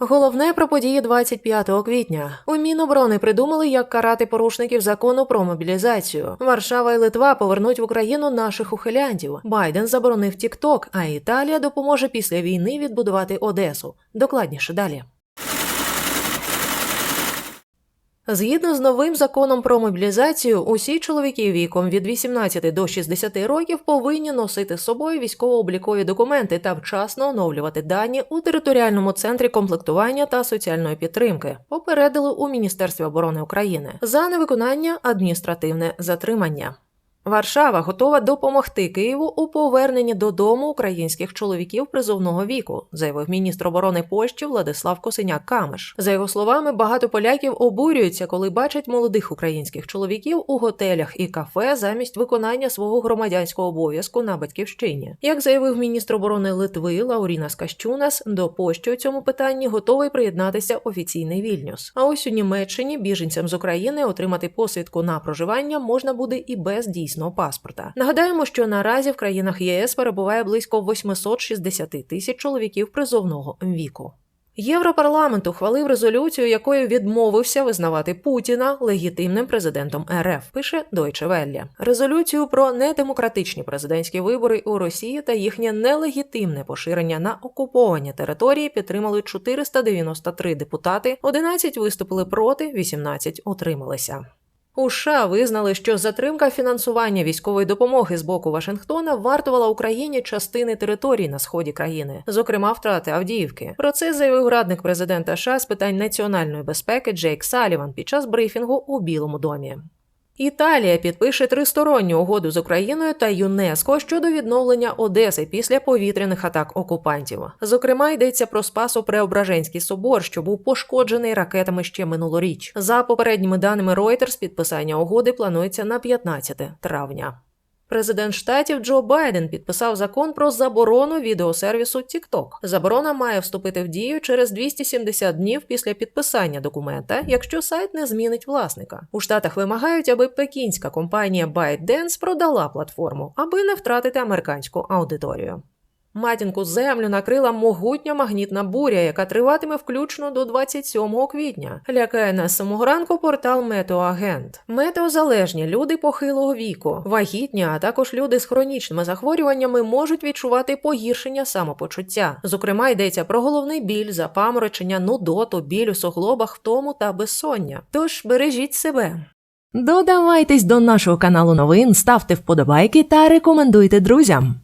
Головне про події 25 квітня. У Міноборони придумали, як карати порушників закону про мобілізацію. Варшава і Литва повернуть в Україну наших ухилянтів. Байден заборонив Тікток, а Італія допоможе після війни відбудувати Одесу. Докладніше далі. Згідно з новим законом про мобілізацію, усі чоловіки віком від 18 до 60 років повинні носити з собою військово-облікові документи та вчасно оновлювати дані у територіальному центрі комплектування та соціальної підтримки. Попередили у Міністерстві оборони України за невиконання адміністративне затримання. Варшава готова допомогти Києву у поверненні додому українських чоловіків призовного віку, заявив міністр оборони Польщі Владислав Косиняк Камеш. За його словами, багато поляків обурюються, коли бачать молодих українських чоловіків у готелях і кафе замість виконання свого громадянського обов'язку на батьківщині. Як заявив міністр оборони Литви Лауріна Скащунас, до Польщі у цьому питанні готовий приєднатися офіційний Вільнюс. А ось у Німеччині біженцям з України отримати посвідку на проживання можна буде і без дійсного паспорта. Нагадаємо, що наразі в країнах ЄС перебуває близько 860 тисяч чоловіків призовного віку. Європарламент ухвалив резолюцію, якою відмовився визнавати Путіна легітимним президентом РФ. Пише Deutsche Welle. Резолюцію про недемократичні президентські вибори у Росії та їхнє нелегітимне поширення на окуповані території підтримали 493 депутати, 11 виступили проти, 18 утрималися. У США визнали, що затримка фінансування військової допомоги з боку Вашингтона вартувала Україні частини територій на сході країни, зокрема втрати Авдіївки. Про це заявив радник президента США з питань національної безпеки Джейк Саліван під час брифінгу у Білому домі. Італія підпише тристоронню угоду з Україною та ЮНЕСКО щодо відновлення Одеси після повітряних атак окупантів. Зокрема, йдеться про Спасо-Преображенський собор, що був пошкоджений ракетами ще минулоріч. За попередніми даними Reuters, підписання угоди планується на 15 травня. Президент штатів Джо Байден підписав закон про заборону відеосервісу TikTok. Заборона має вступити в дію через 270 днів після підписання документа, якщо сайт не змінить власника. У штатах вимагають, аби пекінська компанія ByteDance продала платформу, аби не втратити американську аудиторію. Матінку землю накрила могутня магнітна буря, яка триватиме включно до 27 квітня. Лякає нас з самого ранку портал Метеоагент. Метеозалежні люди похилого віку, вагітні, а також люди з хронічними захворюваннями можуть відчувати погіршення самопочуття. Зокрема, йдеться про головний біль, запаморочення, нудоту, біль у суглобах, втому та безсоння. Тож бережіть себе. Додавайтесь до нашого каналу новин, ставте вподобайки та рекомендуйте друзям.